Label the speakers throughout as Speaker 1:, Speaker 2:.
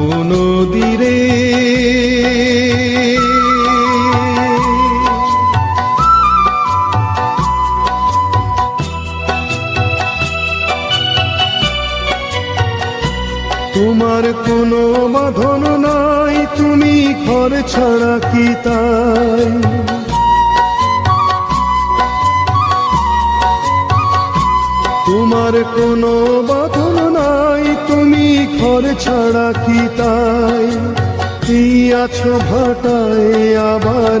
Speaker 1: নদীরে। তোমার কোনো বাঁধন নাই তুমি ঘর ছাড়া কি তাই? তোমার কোনো বাঁধন তুমি ঘর ছাড়া কি তাই? এই আছো ভাটায়? আবার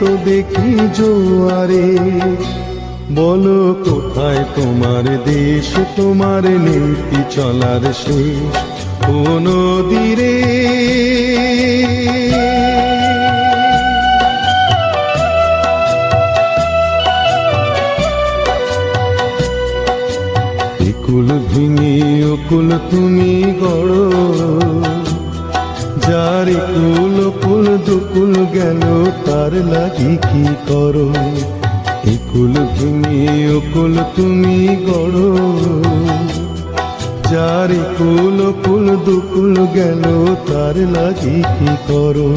Speaker 1: তো দেখি জোয়ারে। বলো কোথায় তোমার দেশ? তোমার নীতি চলার শেষ। কোনো নদীরে ভেঙে অকুল তুমি গড়। যার কুল কুল, দুকুল গেল, তার লাগি কি করো? একুল ভেঙে অকুল তুমি গড়। যার কুল কুল, দুকুল গেল, তার লাগি কি করো?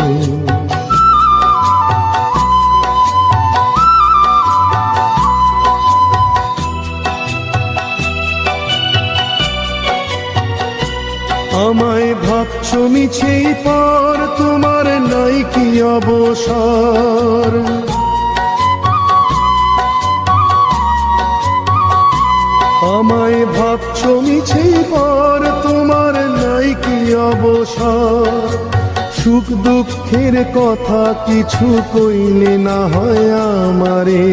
Speaker 1: ভাবছ মিছে পর, তোমার নাই কি অবসর? আমায় ভাবছ মিছে পর, তোমার নাই কি অবসর? সুখ দুঃখের কথা কিছু কইলে না হয় আমারে।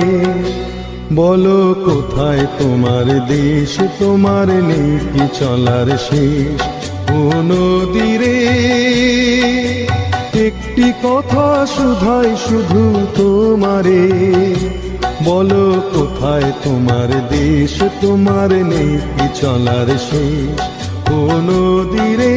Speaker 1: বলো কোথায় তোমার দেশ, তোমার নীতি চলার শেষ? নদীরে একটি কথা শুধাই শুধু তোমারে। বলো কোথায় তোমার দেশ, তোমার নেই চলার শেষ ও নদীরে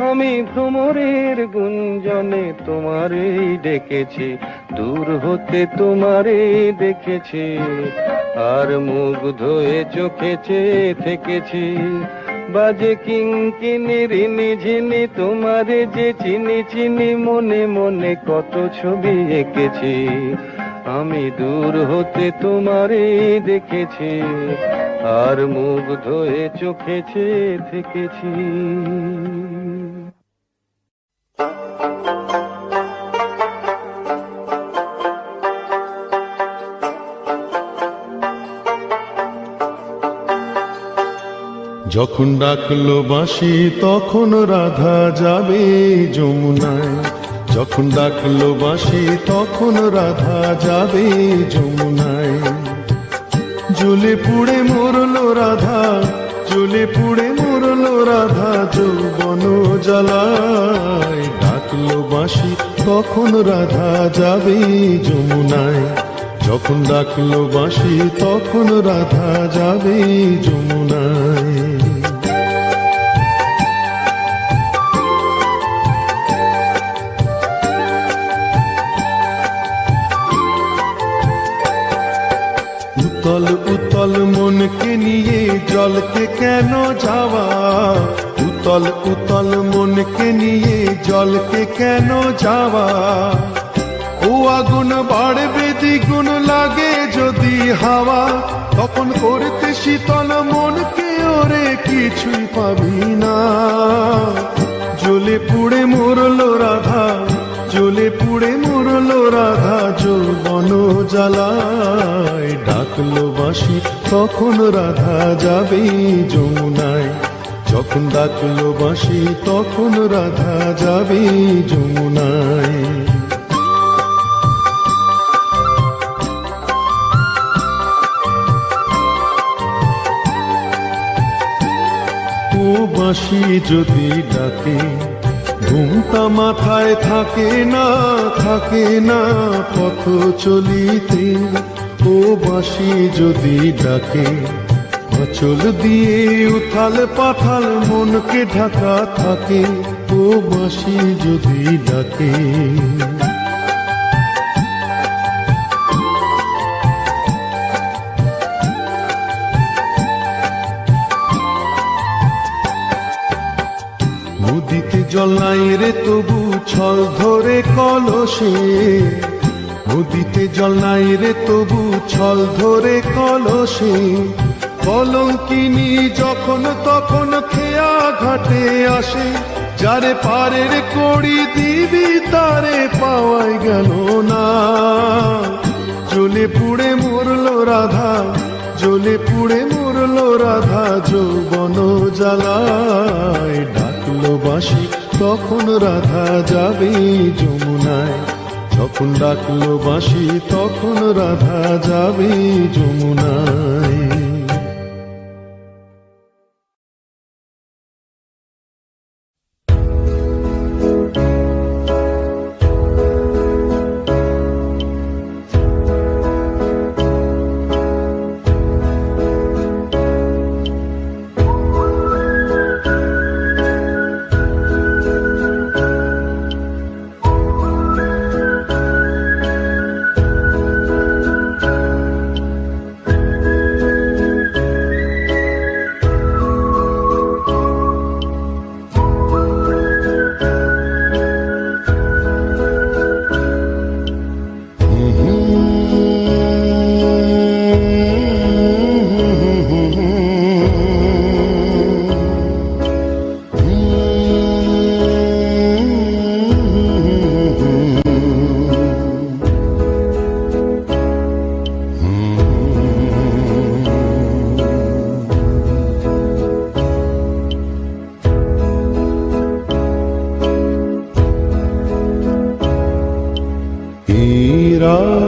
Speaker 2: আমি ভ্রমরের গুঞ্জনে তোমারেই ডেকেছি, দূর হতে তোমারেই দেখেছি, আর মুখ হয়ে চোখে চেয়ে থেকেছি। বাজে কিঙ্কিনি রিনি ঝিনি তোমারে যে চিনি চিনি, মনে মনে কত ছবি এঁকেছি। আমি দূর হতে তোমারে দেখেছি, আর মুখ হয়ে চোখে চেয়ে থেকেছি।
Speaker 1: যখন ডাকলো বাঁশি, তখন রাধা যাবে যমুনায়। যখন ডাকলো বাঁশি, তখন রাধা যাবে যমুনায়। জ্বলে পুড়ে মরলো রাধা, জ্বলে পুড়ে মরলো রাধা যৌবন জ্বালায়। ডাকলো বাঁশি, তখন রাধা যাবে যমুনায়। যখন ডাকলো বাঁশি, তখন রাধা যাবে যমুনায়। উতল উতল মনকে নিয়ে জলকে কেন যাওয়া? উতল উতল মনকে নিয়ে জলকে কেন যাওয়া? ও আগুন বাড়বে দ্বিগুণ লাগে যদি হাওয়া তখন করতে শীতল মনকে ওরে কিছুই পাবি না। জ্বলে পুড়ে মরলো রাধা, জ্বলে পুড়ে মরলো রাধা, যৌবন জ্বালায় ডাকলো বাঁশি, তখন রাধা যাবে যমুনায়। যখন ডাকলো বাঁশি, তখন রাধা যাবে যমুনায়। বাঁশি যদি ডাকে, ঘুমটা মাথায় থাকে না থাকে না পথ চলিতে। ও বাঁশি যদি ডাকে অচল দিয়ে উথাল পাথাল মনকে ঢাকা থাকে। ও বাঁশি যদি ডাকে। জল নাই রে তবু ছল ধরে কলসে। নদীতে জল নাই রে তবু ছল ধরে কলসে। কলঙ্কিনী যখন তখন খেয়া ঘাটে আসে, যারে পারের কড়ি দিবি তারে পাওয়াই গেল না। জ্বলে পুড়ে মরলো রাধা, জ্বলে পুড়ে মরলো রাধা, যৌবন জ্বালায় ডাকলো বাঁশি। তখন রাধা যাবে যমুনায়। যখন ডাকলো বাঁশি তখন রাধা যাবে যমুনায়। Oh.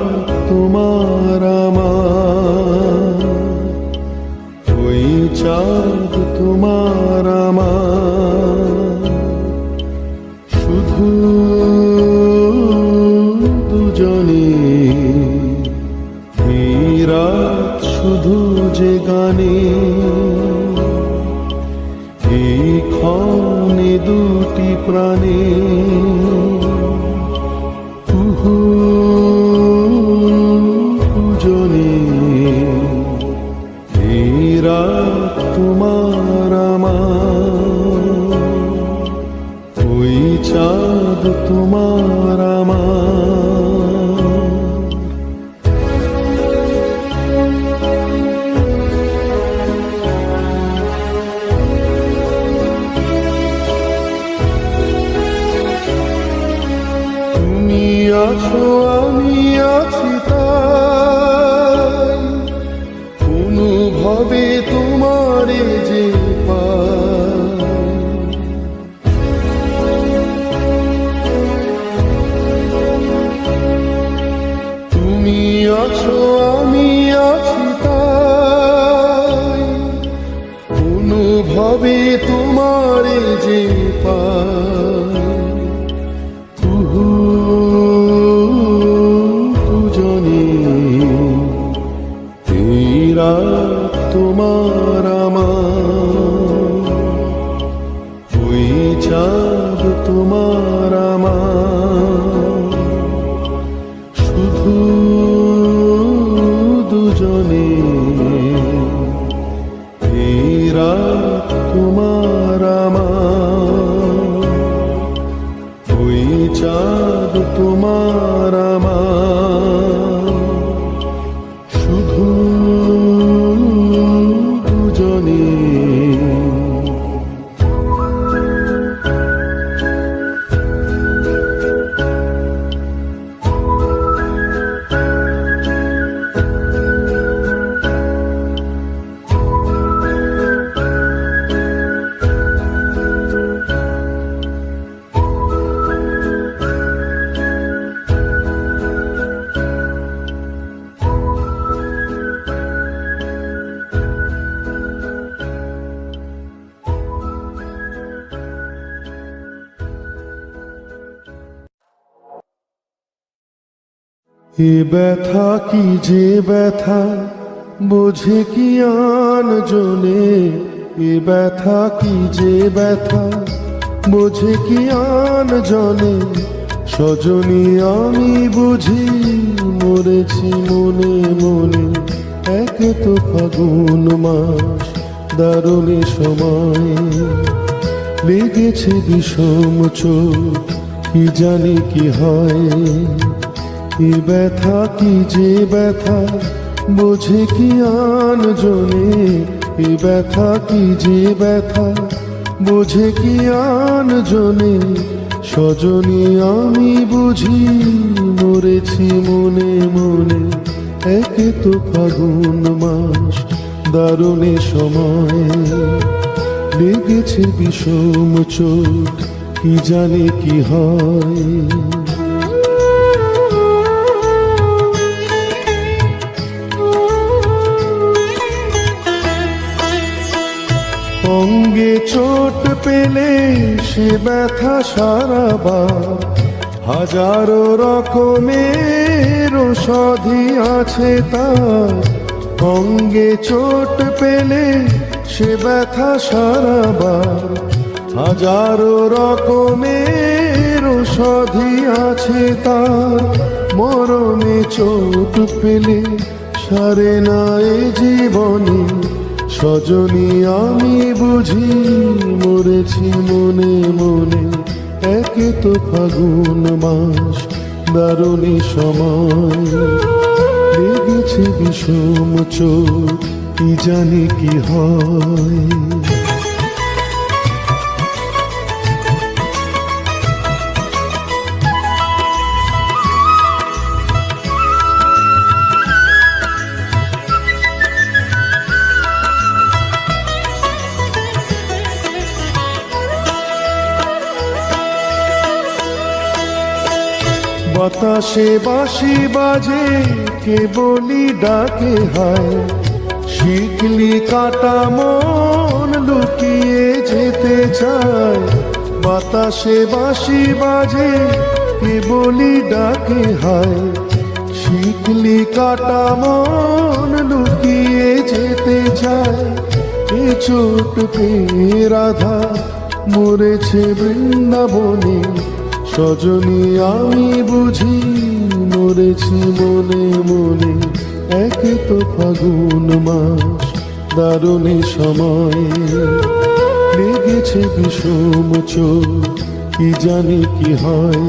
Speaker 1: আছো শুধু দুজনে এই রাত তোমার আমার ওই চাঁদ তোমার এ ব্যথা কি যে ব্যথা? বোঝে কি আন জনে এ ব্যথা কি যে ব্যথা? বোঝে কি আন জনে সজনী আমি বুঝি, মরেছি মনে মনে। এক তো ফাগুন মাস, দারুণে সময়। লেগেছে বিষম চোখ, কি জানি কি হয়? এ ব্যথা, কি যে ব্যথা? বোঝে কি আন জনে? এ ব্যথা, কি যে ব্যথা? বোঝে কি আন জনে? সজনী আমি বুঝি, মরেছি মনে মনে। একে তো ফাগুন মাস, দারুণে সময়। লেগেছে বিষম চোখ, কি জানে কি হয়? অঙ্গে চোট পেলে সে ব্যথা সারাবা হাজারো রকমের ওষধি আছে তার। অঙ্গে চোট পেলে সে ব্যথা সারাবা হাজারো রকমের ওষধি আছে তার। মরণে চোট পেলে সারে না এ জীবনে। সজনী আমি বুঝি মরেছি মনে মনে। একে তো ফাগুন মাস, দারুণী সময়। লেগেছে বিষম চোখ, কি জানি কি হয়। বাতাসে বাঁশি বাজে কে বলি ডাকে হায়। শিখলি কাটা মন লুকিয়ে যেতে চায়। বাতাসে বাঁশি বাজে কে বলি ডাকে হায়। শিখলি কাটা মন লুকিয়ে যেতে চায়। এ চোট পেয়ে রাধা, মরেছে বৃন্দাবনে। সজনী, আমি বুঝি মরেছি মনে মনে। এক তো ফাগুন মাস, দারুণে সময়। লেগেছে বিষম চোখ, কি জানি কি হয়।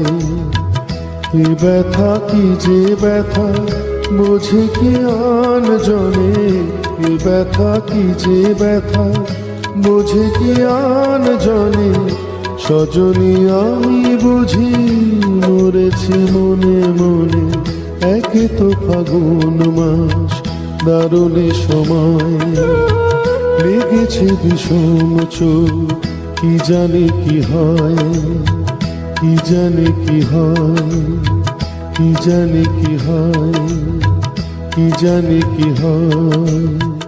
Speaker 1: এ ব্যথা কি যে ব্যথা, বোঝে কি আন জনে। এ ব্যথা কি যে ব্যথা, বোঝে কি আন জনে। সজনী আমি বুঝি মরেছি মনে মনে। একে তো ফাগুন মাস, দারুণে সময়। লেগেছে বিষম কি জানে কি হয়? কি জানে কি হয়? কি জানে কি হয়? কি জানে কি হয়?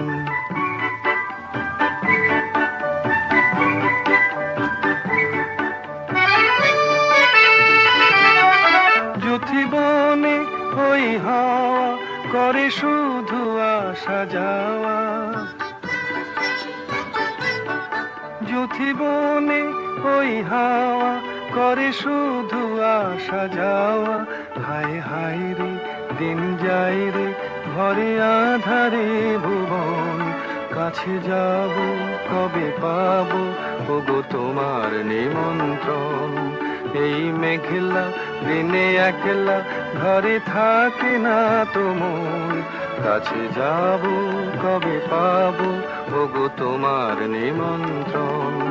Speaker 2: যুথিবনে ওই হাওয়া করে শুধু আসা যাওয়া। হায় হায় রে,
Speaker 3: দিন যায় রে, ঘরে আধারে ভুবন। কাছে যাব, কবে পাবো, ওগো তোমার নিমন্ত্রণ। এই মেঘলা দিনে একলা ঘরে থাকে না তো মন। কাছে যাব, কবে পাবো, ওগো তোমার নিমন্ত্রণ।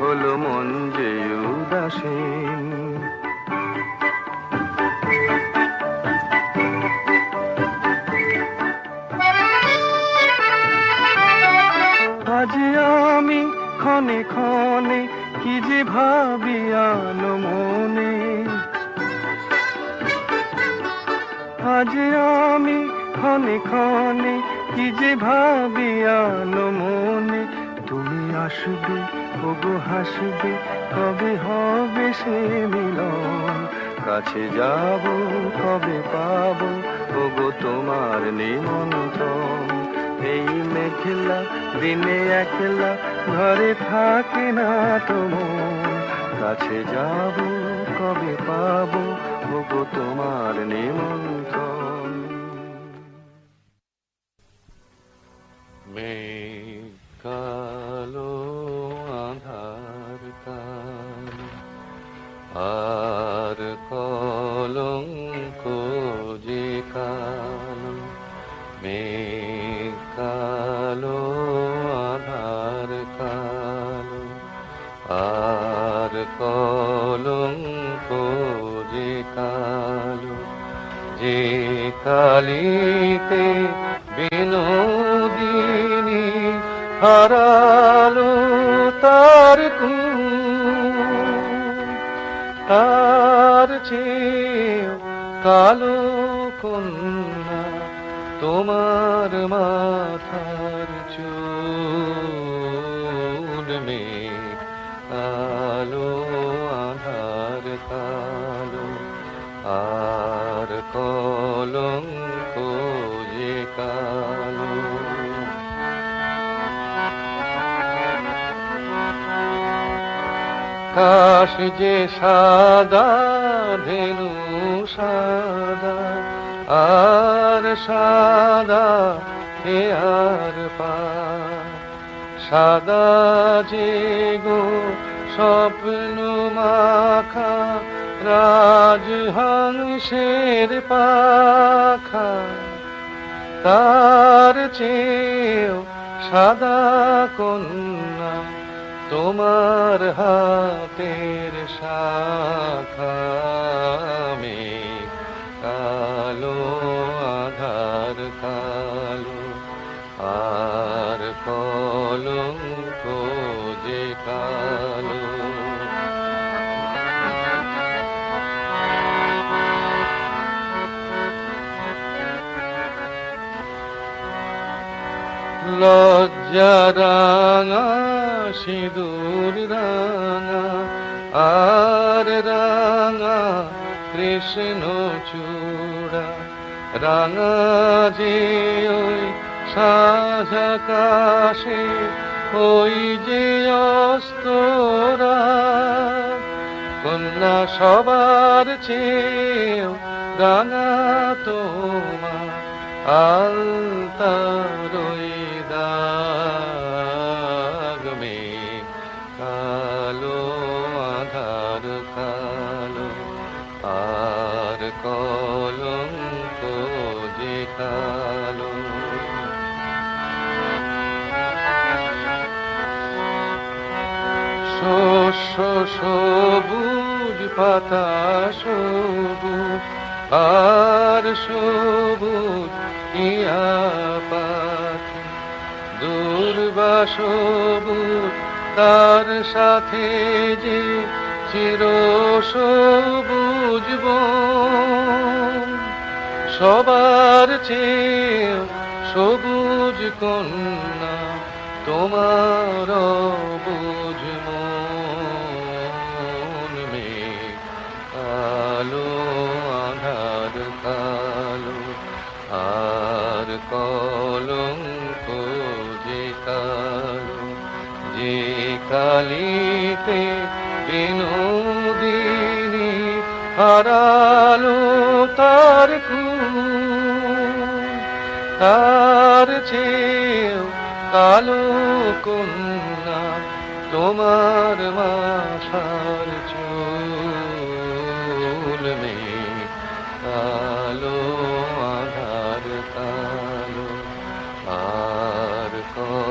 Speaker 3: হলো মন যে উদাসীন। আজ আমি ক্ষণে ক্ষণে কি যে ভাবি মনে। আজ আমি ক্ষণে ক্ষণে কি যে ভাবি মনে। তুমি আসবে ওগো হাসবে কবে হবে সে মিলন। কাছে যাব কবে পাব ওগো তোমার নিমন্ত্রণ। এই মেঘলা দিনে একলা ঘরে থাকে না তো মন কাছে যাব কবে পাবো ওগো তোমার নিমন্ত্রণ। মেঘ আর কলঙ্ক যে কালো মেঘ কালো আধার কালো। আর কলঙ্ক যে কালো, যে কালিতে বিনোদিনী হারালো তার কুল তার চেয়েও কালো কন্যা তোমার মাথার চুল কালো আধার কালো আর কলঙ্ক কাশ যে সাদা, ধেনু সাদা, আর সাদা হে আর পা। সাদা যে গো স্বপ্ন মাখা রাজহংসের পাখা, তার চেয়েও সাদা কন্যা তোমার হাতের শাখা মেঘ কালো আধার কালো আর কলঙ্ক যে কালো। লজ্জা রাঙা সিঁদুর রাঙা, আর রাঙা কৃষ্ণ চূড়া। রাঙা যে ওই সাজাকাশে ওই যে অস্তরা। কন্যা সবার চেয়েও রাঙা তোমা তোমার আলতারই কালো আর কলঙ্ক যে কালো। শস্য সবুজ, পাতা সবুজ আর সবুজ ইয়া পাখি। দুর্বা সবুজ, তার সাথে যে চির সবুজ সবার চেয়ে সবুজ কন্যা তোমার বুঝ মেঘ, আলো, আধার, কালো, আর কলঙ্ক যে কালো, যে কালিতে বিনোদিনী হারালো তার তার চেয়েও কালো কন্যা তোমার মাসার চুল মে কালো আধার কালো, আর কর